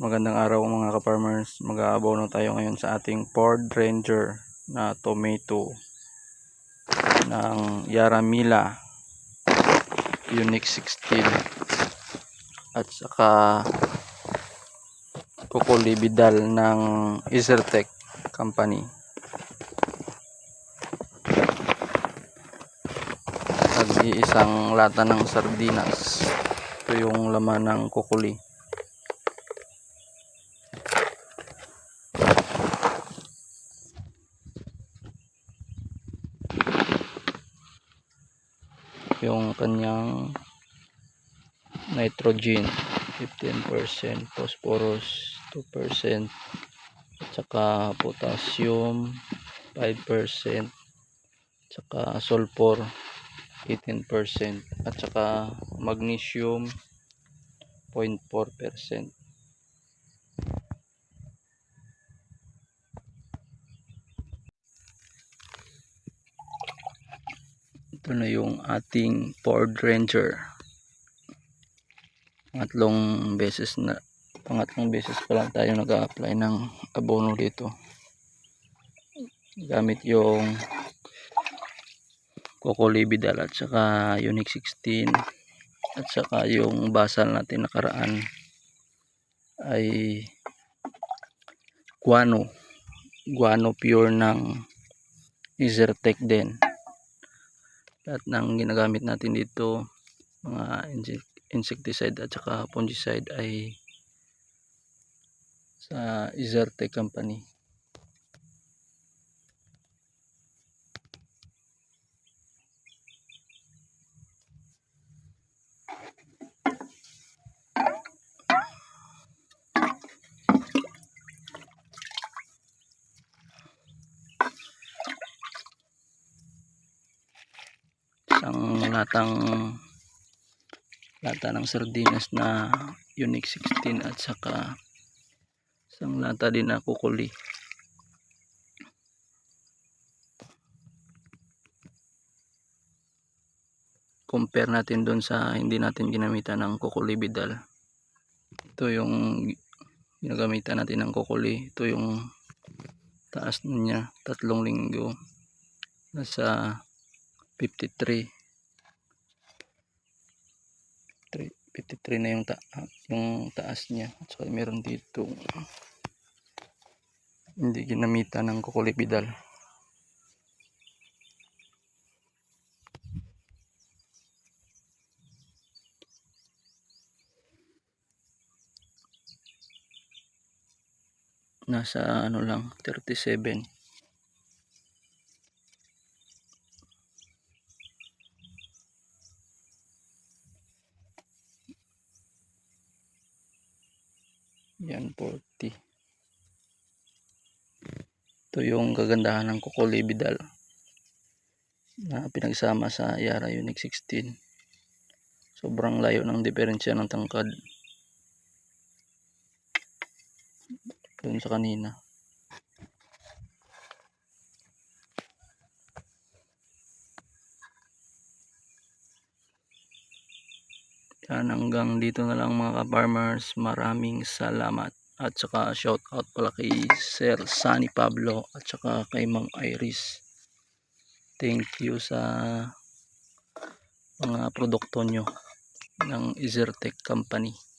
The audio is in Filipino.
Magandang araw mga ka-farmers. Mag-aabaw na tayo ngayon sa ating Ford Ranger na tomato ng Yaramila Unique 16 at saka Kukulibidal ng Isertec Company. Nag-iisang lata ng sardinas. Ito yung laman ng kukuli. Yung kanyang nitrogen 15% phosphorus 2% at saka potassium 5% saka sulfur 18% at saka magnesium 0.4% ito na yung ating Ford Ranger. Pangatlong beses na pangatlong beses pa lang tayo nag-a-apply ng abono dito. Gamit yung Kokolibidal at saka Unique 16 at saka yung basal natin nakaraan ay guano. Guano pure ng Isertec din lahat ng ginagamit natin dito mga insec- insecticide at saka fungicide ay sa Isertec company isang latang lata ng sardinas na Unique 16 at saka isang lata din na kukuli. Compare natin doon sa hindi natin ginamitan ng kukulibidal ito yung ginagamitan natin ng kukuli. Ito yung taas niya tatlong linggo. Nasa 53 Tri- 53 na yung, ta yung taas niya. At saka meron dito. Hindi ginamitan ng kukulibidal nasa ano lang 37 yan 40 ito yung kagandahan ng kukulibidal na pinagsama sa Yara Unique 16 sobrang layo ng diferensya ng tangkad. Doon sa kanina yan hanggang dito na lang mga ka-farmers. Maraming salamat. At saka shout out pala kay Sir Sunny Pablo at saka kay Ma'am Iris. Thank you sa mga produkto nyo ng Isertec Company